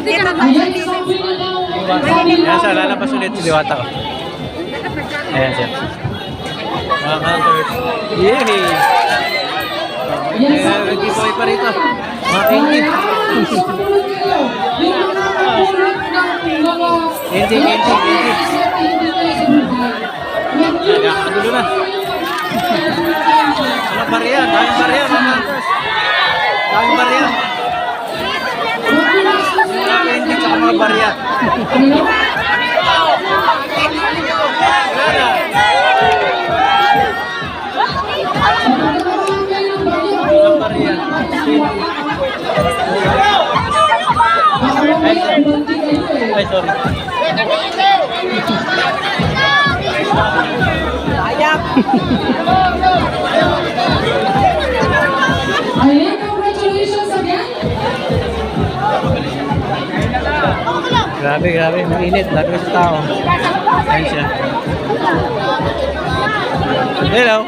Dito na. Ayan siya, lalabas ulit si Diwata ko. Ayan siya. Mga counters. Yehey! Eh, nag-giveaway pa rito. Mga candy. Candy, candy, candy. Nagkakagulo na. Ano bariya? Daming bariya, mga counters. Mga bariya. Ay, sorry. Ayan, Grabe, grabe. Mainit. Dami sa tao. Ayan siya. Hello.